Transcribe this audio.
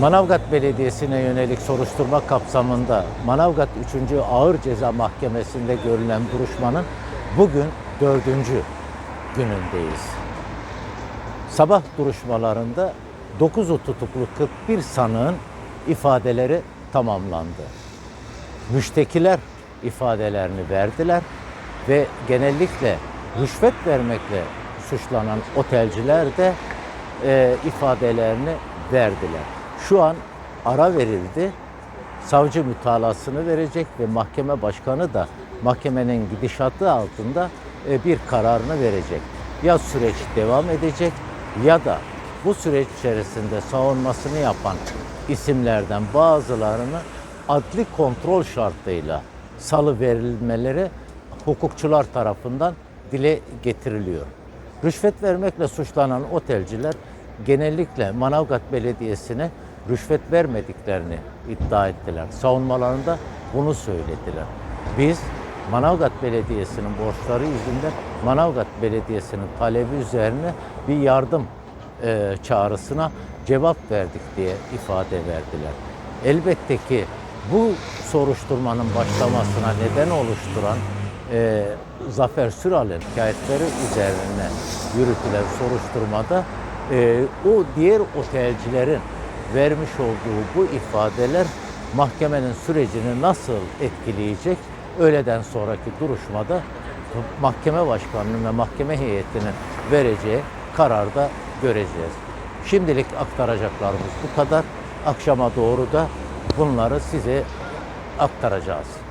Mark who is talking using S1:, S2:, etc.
S1: Manavgat Belediyesi'ne yönelik soruşturma kapsamında Manavgat 3. Ağır Ceza Mahkemesi'nde görülen duruşmanın bugün dördüncü günündeyiz. Sabah duruşmalarında 9'u tutuklu 41 sanığın ifadeleri tamamlandı. Müştekiler ifadelerini verdiler ve genellikle rüşvet vermekle suçlanan otelciler de e, ifadelerini verdiler. Şu an ara verildi. Savcı mütalasını verecek ve mahkeme başkanı da mahkemenin gidişatı altında e, bir kararını verecek. Ya süreç devam edecek ya da bu süreç içerisinde savunmasını yapan isimlerden bazılarını adli kontrol şartıyla salı verilmeleri hukukçular tarafından dile getiriliyor. Rüşvet vermekle suçlanan otelciler genellikle Manavgat Belediyesi'ne rüşvet vermediklerini iddia ettiler. Savunmalarında bunu söylediler. Biz Manavgat Belediyesi'nin borçları yüzünden Manavgat Belediyesi'nin talebi üzerine bir yardım e, çağrısına cevap verdik diye ifade verdiler. Elbette ki bu soruşturmanın başlamasına neden oluşturan e, Zafer Süral'in hikayetleri üzerine yürütülen soruşturmada e, o diğer otelcilerin vermiş olduğu bu ifadeler mahkemenin sürecini nasıl etkileyecek? Öğleden sonraki duruşmada mahkeme başkanının ve mahkeme heyetinin vereceği kararda göreceğiz. Şimdilik aktaracaklarımız bu kadar. Akşama doğru da bunları size aktaracağız.